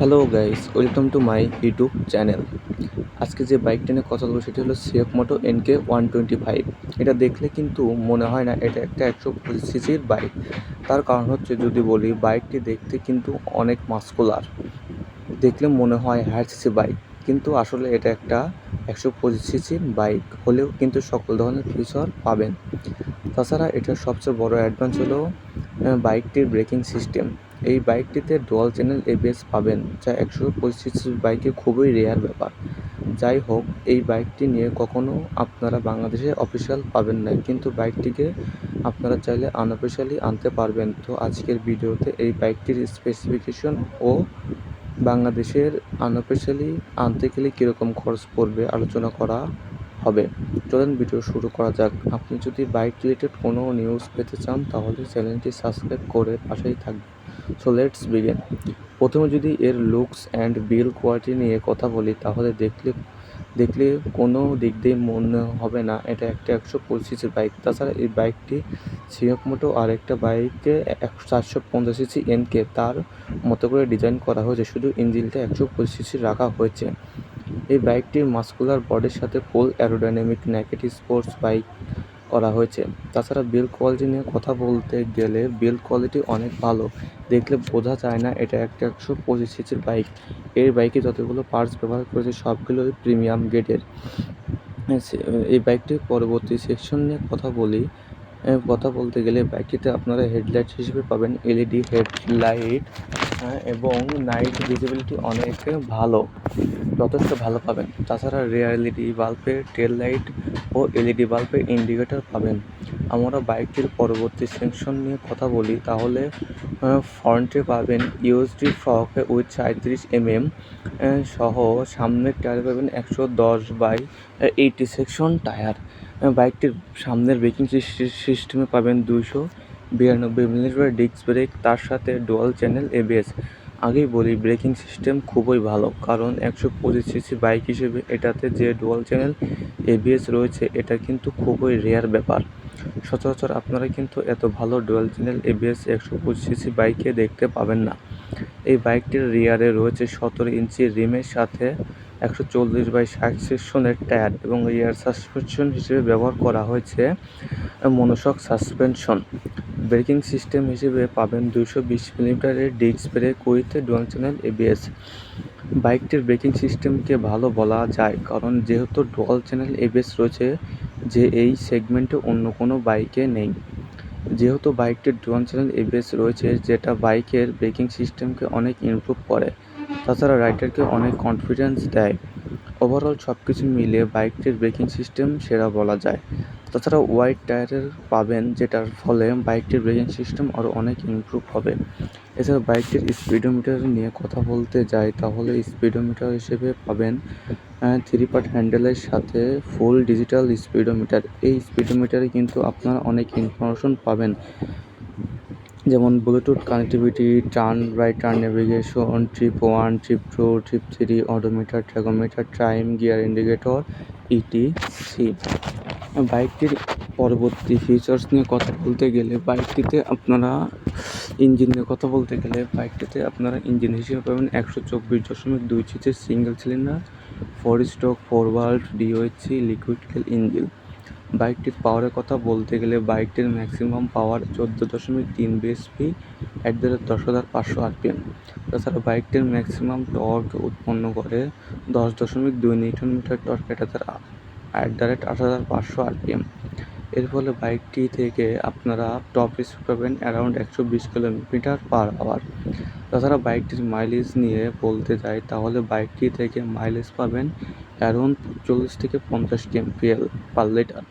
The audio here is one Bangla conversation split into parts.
Hello guys welcome to my YouTube channel আজকে যে বাইকটা নিয়ে কথা বলব সেটি হলো CF Moto NK one twenty five এটা দেখলে কিন্তু মনে হয় না এটা একটা একশো পঁচিশ সিসির বাইক তার কারণ হচ্ছে যদি বলি বাইকটি দেখতে কিন্তু অনেক মাস্কুলার দেখলে মনে হয় হায়ার সিসি বাইক কিন্তু আসলে এটা একটা একশো পঁচিশ সিসির বাইক হলেও কিন্তু সকল ধরনের ফিচার পাবেন। তাছাড়া এটার সবচেয়ে বড় অ্যাডভান্স হলো বাইকটির ব্রেকিং সিস্টেম এই বাইকটিতে ডুয়াল চ্যানেল এবিএস পাবেন, যা একশো পঁচিশ বাইকে খুবই রেয়ার ব্যাপার। যাই হোক, এই বাইকটি নিয়ে কখনো আপনারা বাংলাদেশে অফিসিয়াল পাবেন না কিন্তু বাইকটিকে আপনারা চাইলে আনঅফিসিয়ালি আনতে পারবেন। তো আজকের ভিডিওতে এই বাইকটির স্পেসিফিকেশন ও বাংলাদেশের আনঅফিসিয়ালি আনতে গেলে কীরকম খরচ পড়বে আলোচনা করা হবে। চলেন ভিডিও শুরু করা যাক। আপনি যদি বাইক রিলেটেড কোনো নিউজ পেতে চান, তাহলে চ্যানেলটি সাবস্ক্রাইব করে পাশেই থাকবেন। সো লেটস বিগিন প্রথমে যদি এর লুকস অ্যান্ড বিল কোয়ালিটি নিয়ে কথা বলি, তাহলে দেখলে দেখলে কোনো দিক দিয়ে মনে হবে না। এটা একটা একশো পঁচিশের বাইক তাছাড়া এই বাইকটি সিএফ মোটো আর একটা বাইকে একশো চারশো পঞ্চাশ সিসি এনকে তার মতো করে ডিজাইন করা হয়েছে। শুধু ইঞ্জিনটা একশো পঁচিশ সিসি রাখা হয়েছে। এই বাইকটির মাস্কুলার বডির সাথে full aerodynamic negative sports bike করা হয়েছে। তাছাড়া বিল্ড কোয়ালিটি নিয়ে কথা বলতে গেলে বিল্ড কোয়ালিটি অনেক ভালো। দেখলে বোঝা যায় না এটা একটা একশো পঁচিশ সিসির বাইক। এই বাইকে যতগুলো পার্টস ব্যবহার করেছে সবগুলোই প্রিমিয়াম গ্রেডের। এই বাইকটির পরবর্তী সেকশন নিয়ে কথা বলি। কথা বলতে গেলে বাইকটিতে আপনারা হেডলাইট হিসেবে পাবেন এলইডি হেডলাইট। এবং নাইট ভিজিবিলিটি অনেক ভালো, যথেষ্ট ভালো পাবেন। তাছাড়া রেয়ার এলইডি বাল্বের টেল লাইট ও এলইডি বাল্বের ইন্ডিকেটর পাবেন। আমরা বাইকটির পরবর্তী সেকশন নিয়ে কথা বলি, তাহলে ফ্রন্টে পাবেন ইউএসডি ফ্রক উইথ সাঁত্রিশ এমএম সহ সামনের টায়ার পাবেন একশো দশ বাই এইটি সেকশন টায়ার বাইকটির সামনের ব্রেকিং সিস্টেমে পাবেন দুইশো বিরানব্বই মিলিমিটার ডিস্ক ব্রেক, তার সাথে ডুয়াল চ্যানেল এবিএস আগেই বলি ব্রেকিং সিস্টেম খুবই ভালো, কারণ একশো পঁচিশ সিসি বাইক হিসেবে এটাতে যে ডুয়াল চ্যানেল এবিএস রয়েছে, এটা কিন্তু খুবই রেয়ার ব্যাপার। সচরাচর আপনারা কিন্তু এত ভালো ডুয়াল চ্যানেল এবিএস একশো পঁচিশ সিসি বাইকে দেখতে পাবেন না। এই বাইকটির রিয়ারে রয়েছে সতেরো ইঞ্চি রিমের সাথে একশো চল্লিশ বাই ষাট সেকশনের টায়ার এবং রিয়ার সাসপেনশন হিসেবে ব্যবহার করা হয়েছে মনোশক সাসপেনশন ব্রেকিং সিস্টেম হিসেবে পাবেন দুশো বিশ মিলিমিটারের disc brake with dual channel ABS বাইকটির ব্রেকিং সিস্টেমকে ভালো বলা যায়, কারণ যেহেতু ডুয়াল চ্যানেল এবিএস রয়েছে, যে এই সেগমেন্টে অন্য কোনো বাইকে নেই। যেহেতু বাইকটির ডুয়াল চ্যানেল এবিএস রয়েছে, যেটা বাইকের ব্রেকিং সিস্টেমকে অনেক ইমপ্রুভ করে। তাছাড়া রাইডারকে অনেক কনফিডেন্স দেয়। ওভারঅল সব কিছু মিলিয়ে বাইকটির ব্রেকিং সিস্টেম সেরা বলা যায়। তাছাড়া ওয়াইড টায়ারের পাবেন, যেটার ফলে বাইকটির ব্রেকিং সিস্টেম আরও অনেক ইমপ্রুভ হবে। এছাড়া বাইকটির স্পিডোমিটার নিয়ে কথা বলতে যাই, তাহলে স্পিডোমিটার হিসেবে পাবেন থ্রি পার্ট হ্যান্ডেলের সাথে ফুল ডিজিটাল স্পিডোমিটার এই স্পিডোমিটারে কিন্তু আপনারা অনেক ইনফরমেশন পাবেন। যেমন Bluetooth connectivity turn by turn navigation trip one trip two trip three odometer tachometer time gear indicator ETC বাইকটির পরবর্তী ফিচার্স নিয়ে কথা বলতে গেলে বাইকটিতে আপনারা ইঞ্জিন নিয়ে কথা বলতে গেলে বাইকটিতে আপনারা ইঞ্জিন হিসেবে পাবেন একশো চব্বিশ দশমিক দুই সিচের single cylinder four stroke four valve DOHC liquid cooled engine বাইকটির পাওয়ারের কথা বলতে গেলে বাইকটির ম্যাক্সিমাম পাওয়ার চোদ্দ দশমিক তিন বিএসপি অ্যাট দ্য রেট দশ হাজার পাঁচশো আরপিএম তাছাড়া বাইকটির ম্যাক্সিমাম টর্ক উৎপন্ন করে দশ দশমিক দুই নিউটন মিটার টর্ক অ্যাট হাজার অ্যাট দ্য রেট আট হাজার পাঁচশো আরপিএম এর ফলে বাইকটি থেকে আপনারা টপ স্পিড পাবেন অ্যারাউন্ড একশো বিশ কিলোমিটার পার আওয়ার তাছাড়া বাইকটির মাইলেজ নিয়ে বলতে যাই, তাহলে বাইকটি থেকে মাইলেজ পাবেন অ্যারাউন্ড চল্লিশ থেকে পঞ্চাশ কেএমপিএল পার লিটার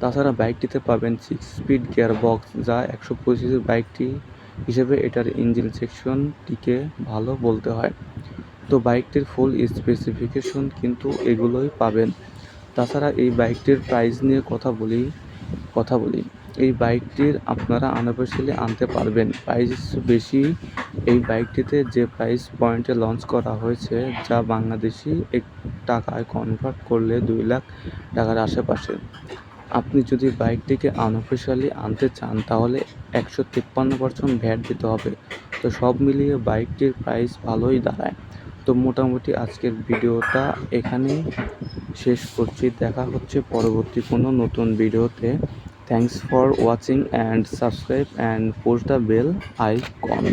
তাছাড়া বাইকটিতে পাবেন সিক্স স্পিড গিয়ার বক্স যা একশো পঁচিশের বাইকটি হিসেবে এটার ইঞ্জিন সেকশনটিকে ভালো বলতে হয়। তো বাইকটির ফুল স্পেসিফিকেশন কিন্তু এগুলোই পাবেন। তাছাড়া এই বাইকটির প্রাইস নিয়ে কথা বলি কথা বলি। এই বাইকটির আপনারা আনঅফিসিয়ালি আনতে পারবেন। প্রাইস বেশি। এই বাইকটিতে যে প্রাইস পয়েন্টে লঞ্চ করা হয়েছে, যা বাংলাদেশি এক টাকায় কনভার্ট করলে দুই লাখ টাকার আশেপাশে। আপনি যদি বাইকটিকে আনঅফিসিয়ালি আনতে চান, তাহলে একশো তিপ্পান্ন পার্সেন্ট ভ্যাট দিতে হবে। তো সব মিলিয়ে বাইকটির প্রাইস ভালোই দাঁড়ায়। তো মোটামুটি আজকের ভিডিওটা এখানেই শেষ করছি। দেখা হচ্ছে পরবর্তী কোনো নতুন ভিডিওতে। Thanks for watching and subscribe and post the bell icon